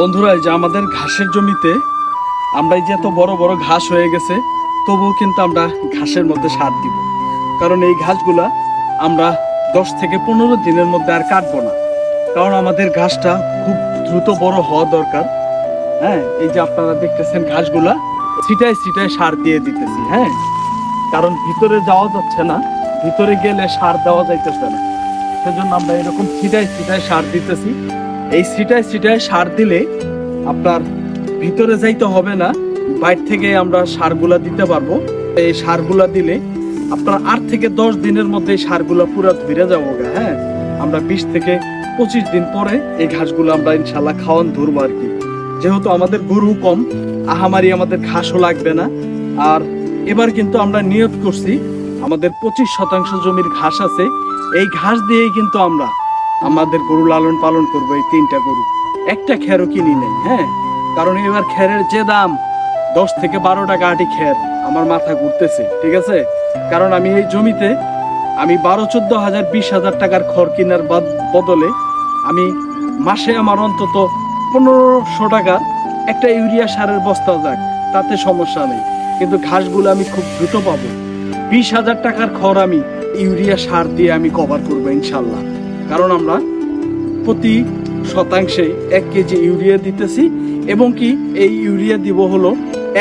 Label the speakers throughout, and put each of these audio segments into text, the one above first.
Speaker 1: বন্ধুরা, এই যে আমাদের ঘাসের জমিতে আমরা এই যে এত বড় বড় ঘাস হয়ে গেছে, তবুও কিন্তু আমরা ঘাসের মধ্যে সার দিব। কারণ এই ঘাসগুলা আমরা দশ থেকে পনেরো দিনের মধ্যে আর কাটবো না। কারণ আমাদের ঘাসটা খুব দ্রুত বড় হওয়া দরকার। হ্যাঁ এই যে আপনারা দেখতেছেন ঘাসগুলা, ছিটায় ছিটায় সার দিয়ে দিতেছি হ্যাঁ। কারণ ভিতরে যাওয়া যাচ্ছে না, ভিতরে গেলে সার দেওয়া যাইতেছে না। সেজন্য আমরা এরকম ছিটায় ছিটায় সার দিতেছি। এই ছিটায় সিটায় সার দিলে আপনার ভিতরে যাইতে হবে না, বাইর থেকে আমরা সারগুলা দিতে পারব। এই সারগুলা দিলে আপনার আট থেকে দশ দিনের মধ্যে এই সারগুলা পুরো ধরে যাব হ্যাঁ? আমরা বিশ থেকে পঁচিশ দিন পরে এই ঘাসগুলো আমরা ইনশাল্লাহ খাওয়ান ধরবো আর কি। যেহেতু আমাদের গরু কম, আহামারি আমাদের ঘাসও লাগবে না। আর এবার কিন্তু আমরা নিয়ত করছি, আমাদের পঁচিশ শতাংশ জমির ঘাস আছে, এই ঘাস দিয়েই কিন্তু আমরা আমাদের গরু লালন পালন করব এই তিনটা গরু। একটা খেরও কিনি নেই হ্যাঁ? কারণ এবার খেরের যে দাম, দশ থেকে বারো টাকা আটি খের আমার মাথা ঘুরতেছে, ঠিক আছে? কারণ আমি এই জমিতে, আমি বারো, চোদ্দ হাজার, বিশ হাজার টাকার খড় কেনার বদলে আমি মাসে আমার অন্তত পনেরোশো টাকা একটা ইউরিয়া সারের বস্তা যাক, তাতে সমস্যা নেই। কিন্তু ঘাসগুলো আমি খুব দ্রুত পাবো। বিশ হাজার টাকার খড় আমি ইউরিয়া সার দিয়ে আমি কভার করব, ইনশাল্লাহ। কারণ আমরা প্রতি শতাংশে এক কেজি ইউরিয়া দিতেছি এবং কি এই ইউরিয়া দিব হলো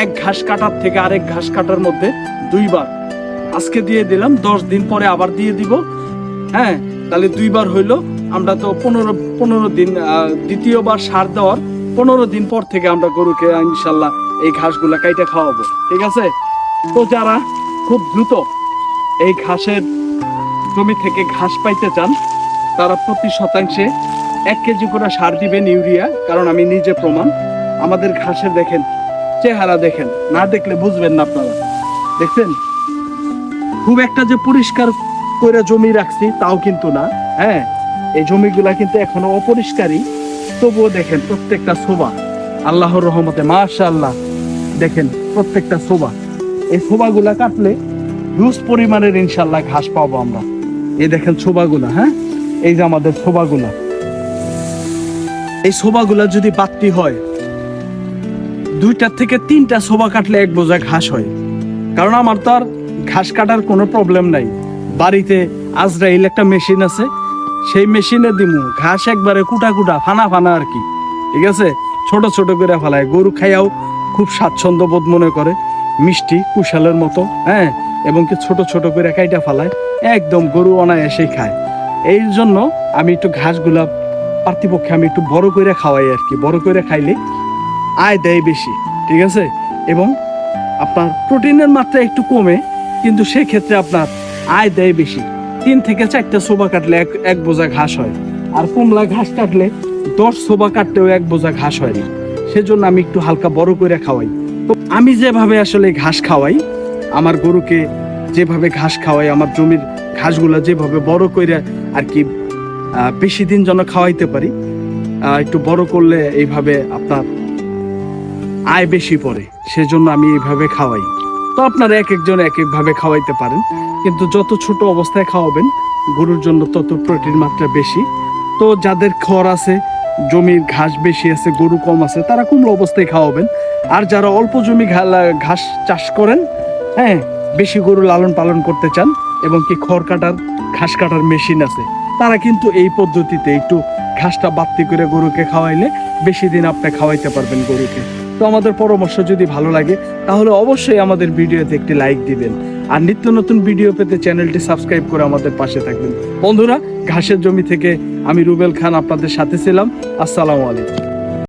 Speaker 1: এক ঘাস কাটার থেকে আরেক ঘাস কাটার মধ্যে দুইবার। আজকে দিয়ে দিলাম, দশ দিন পরে আবার দিয়ে দিব। হ্যাঁ তাহলে দুইবার হইল। আমরা তো পনেরো পনেরো দিন দ্বিতীয়বার সার দেওয়ার পনেরো দিন পর থেকে আমরা গরুকে ইনশাল্লাহ এই ঘাসগুলা কাইটে খাওয়াবো। ঠিক আছে? তো যারা খুব দ্রুত এই ঘাসের জমি থেকে ঘাস পাইতে চান তারা প্রতি শতাংশে এক কেজি করে সার দিবেন ইউরিয়া কারণ আমি নিজে প্রমাণ। আমাদের ঘাসের দেখেন, চেহারা দেখেন, না দেখলে বুঝবেন না আপনারা। দেখছেন? খুব একটা যে পরিষ্কার করে জমি রাখছি তাও কিন্তু না হ্যাঁ? এই জমিগুলা কিন্তু এখনও অপরিষ্কারই। তবুও দেখেন, প্রত্যেকটা শোভা। আল্লাহর রহমতে, মাশাআল্লাহ। দেখেন, প্রত্যেকটা শোভা। এই শোভাগুলা কাটলে হিউজ পরিমাণের ইনশাল্লাহ ঘাস পাবো আমরা। এই দেখেন শোভাগুলা হ্যাঁ? এই যে আমাদের শোভাগুলা। এই শোভাগুলা যদি বাড়তি হয় দুইটার থেকে তিনটা শোভা কাটলে এক বোঝা ঘাস হয়। কারণ আমার তো আর ঘাস কাটার কোনো প্রবলেম নাই। বাড়িতে আজরাইল একটা মেশিন আছে, সেই মেশিনে দিমু। ঘাস একবারে কুটা কুটা, ফানা ফানা আর কি। ঠিক আছে? ছোট ছোট করে ফেলায় গরু খাইয়াও খুব স্বাচ্ছন্দ্য বোধ মনে করে। মিষ্টি, কুশালের মতো হ্যাঁ? এবং কি ছোট ছোট করে কাইটা ফেলায়। একদম গরু অনায়াসেই খায়। এই জন্য আমি একটু ঘাসগুলা পার্থিপক্ষে আমি একটু বড় করে খাওয়াই আর কি, বড় করে খাইলে আয় দেয় বেশি, ঠিক আছে? এবং আপনার প্রোটিনের মাত্রা একটু কমে, কিন্তু সেক্ষেত্রে আপনার আয় দেয় বেশি। তিন থেকে চারটা সোবা কাটলে এক এক বোঝা ঘাস হয়। আর কুমলা ঘাস কাটলে দশ সোবা কাটলেও এক বোঝা ঘাস হয় না। সেজন্য আমি একটু হালকা বড় করে খাওয়াই। তো আমি যেভাবে আসলে ঘাস খাওয়াই, আমার গরুকে যেভাবে ঘাস খাওয়াই, আমার জমির ঘাসগুলা যেভাবে বড় করে আর কি বেশি দিন যেন খাওয়াইতে পারি একটু বড় করলে এইভাবে আপনার আয় বেশি পড়ে, সেজন্য আমি এইভাবে খাওয়াই। তো আপনারা এক একজন এক একভাবে খাওয়াইতে পারেন, কিন্তু যত ছোট অবস্থায় খাওয়াবেন, গরুর জন্য তত প্রোটিন মাত্রা বেশি। তো যাদের খড় আছে, জমির ঘাস বেশি আছে, গরু কম আছে, তারা কুমড়ো অবস্থায় খাওয়াবেন। আর যারা অল্প জমি ঘাস চাষ করেন হ্যাঁ বেশি গরু লালন পালন করতে চান এবং কি খড় কাটার, ঘাস কাটার মেশিন আছে। তারা কিন্তু এই পদ্ধতিতে একটু ঘাসটা বাড়তি করে গরুকে খাওয়াইলে বেশি দিন আপনি খাওয়াইতে পারবেন গরুকে। তো আমাদের পরামর্শ যদি ভালো লাগে, তাহলে অবশ্যই আমাদের ভিডিওতে একটি লাইক দিবেন। আর নিত্য নতুন ভিডিও পেতে চ্যানেলটি সাবস্ক্রাইব করে আমাদের পাশে থাকবেন। বন্ধুরা, ঘাসের জমি থেকে আমি রুবেল খান আপনাদের সাথে ছিলাম। আসসালামু আলাইকুম।